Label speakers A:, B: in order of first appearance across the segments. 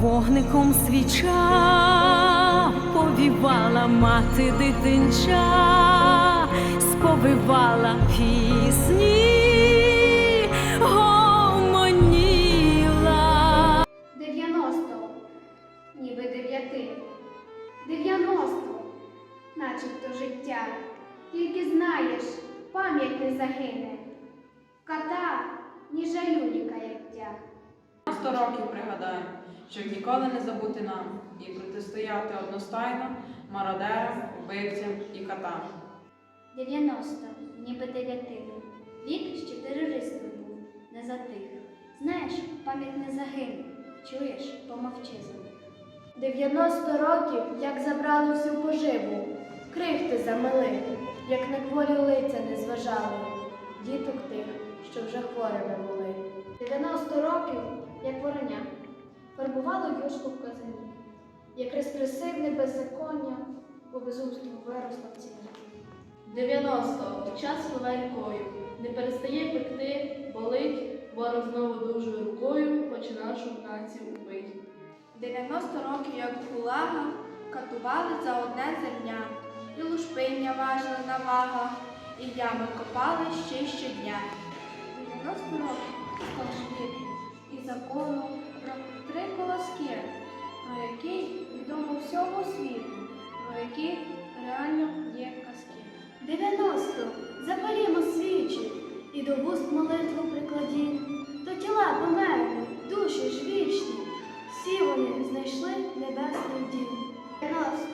A: Вогником свіча повівала мати дитинча, сповивала пісні, гомоніла.
B: 90, ніби дев'яти. 90, начебто життя. Тільки знаєш, пам'ять не загине. Кота ні жалю, каяття.
C: Сто років пригадаємо, щоб ніколи не забути нам і протистояти одностайно мародерам, вбивцям і катам.
D: 90, ніби дев'ятини. Вік ще терористом був, не затих. Знаєш, пам'ять не загине. Чуєш, помовчи за них.
B: 90 років, як забрали всю поживу, крихти замели, як на кволі лиця не зважали, діток тих, що вже хворими були. 90 років, як вороня, фарбувало юшку в казані, як респресивне беззаконня по безумству виросла в ціні.
E: 90. Час пливе рікою, не перестає пекти, болить, ворог знову дужою рукою, хоче нашу націю убить.
F: 90 років, як в гулагах, катували за одне земля, і лушпиння важили на вагах, і ями копали ще щодня. 90 років закону про три колоски, про який відомо всьому світу, про які реально є казки.
B: 90. Запалімо свічі і до вуст молитву прикладім. То тіла померли, душі ж вічні, всі вони знайшли небесний дім.
F: 90,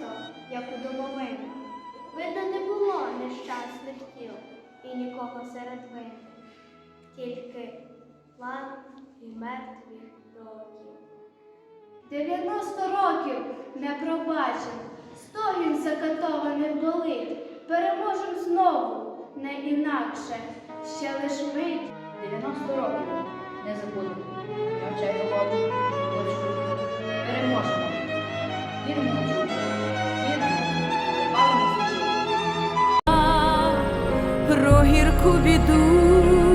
F: як у домовинах. Видно, не було нещасних тіл і нікого серед винних, мертвих років.
B: 90 років не пробачив, стогін закатованих болить. Переможем знову, не інакше, ще лиш мить.
G: 90 років не забуду. Я вчаю воду, дочку. Переможемо. Віримо
A: про гірку біду,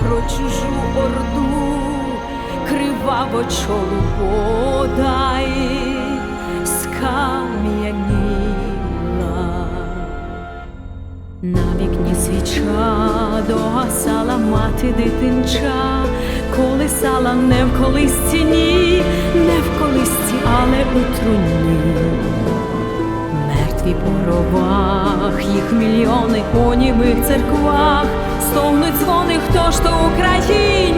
A: про чужу орду, криваво чолу подай, скам'яніла. На вікні свіча догасала мати дитинча, колисала не в колисці, ні, не в колисці, але у труні. Мертві по гробах, їх мільйони у німих церквах, стогнуть дзвони, хто ж то Україні,